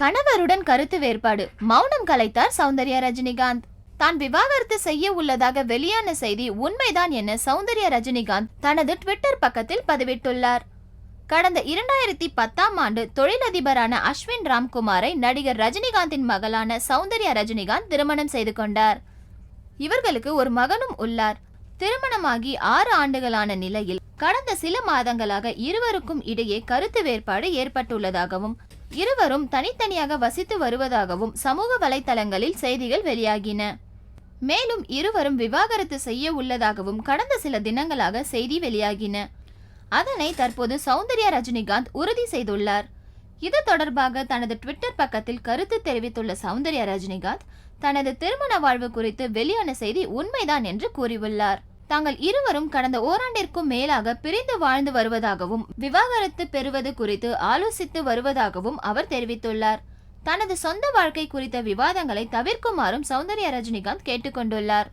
கணவருடன் கருத்து வேறுபாடு. மௌனம் கலைத்தார் சௌந்தர்யா ரஜினிகாந்த் தான் விவாகரத்து செய்ய உள்ளதாக வெளியான செய்தி உண்மைதான் என சௌந்தர்யா ரஜினிகாந்த் தனது ட்விட்டர் பக்கத்தில் பதிவிட்டுள்ளார். கடந்த இரண்டாயிரத்தி பத்தாம் ஆண்டு தொழிலதிபரான அஸ்வின் ராம்குமாரை நடிகர் ரஜினிகாந்தின் மகளான சௌந்தர்யா ரஜினிகாந்த் திருமணம் செய்து கொண்டார். இவர்களுக்கு ஒரு மகனும் உள்ளார். திருமணமாகி ஆறு ஆண்டுகளான நிலையில் கடந்த சில மாதங்களாக இருவருக்கும் இடையே கருத்து வேறுபாடு ஏற்பட்டுள்ளதாகவும் இருவரும் தனித்தனியாக வசித்து வருவதாகவும் சமூக வலைதளங்களில் செய்திகள் வெளியாகின. மேலும் இருவரும் விவாகரத்து செய்ய உள்ளதாகவும் கடந்த சில தினங்களாக செய்தி வெளியாகின. அதனை தற்போது சௌந்தர்யா ரஜினிகாந்த் உறுதி செய்துள்ளார். இது தொடர்பாக தனது ட்விட்டர் பக்கத்தில் கருத்து தெரிவித்துள்ள சௌந்தர்யா ரஜினிகாந்த் தனது திருமண வாழ்வு குறித்து வெளியான செய்தி உண்மைதான் என்று கூறியுள்ளார். தாங்கள் இருவரும் கடந்த ஓராண்டிற்கும் மேலாக பிரிந்து வாழ்ந்து வருவதாகவும் விவாகரத்து பெறுவது குறித்து ஆலோசித்து வருவதாகவும் அவர் தெரிவித்துள்ளார். தனது சொந்த வாழ்க்கை குறித்த விவாதங்களை தவிர்க்குமாறும் சௌந்தர்யா ரஜினிகாந்த் கேட்டுக்கொண்டுள்ளார்.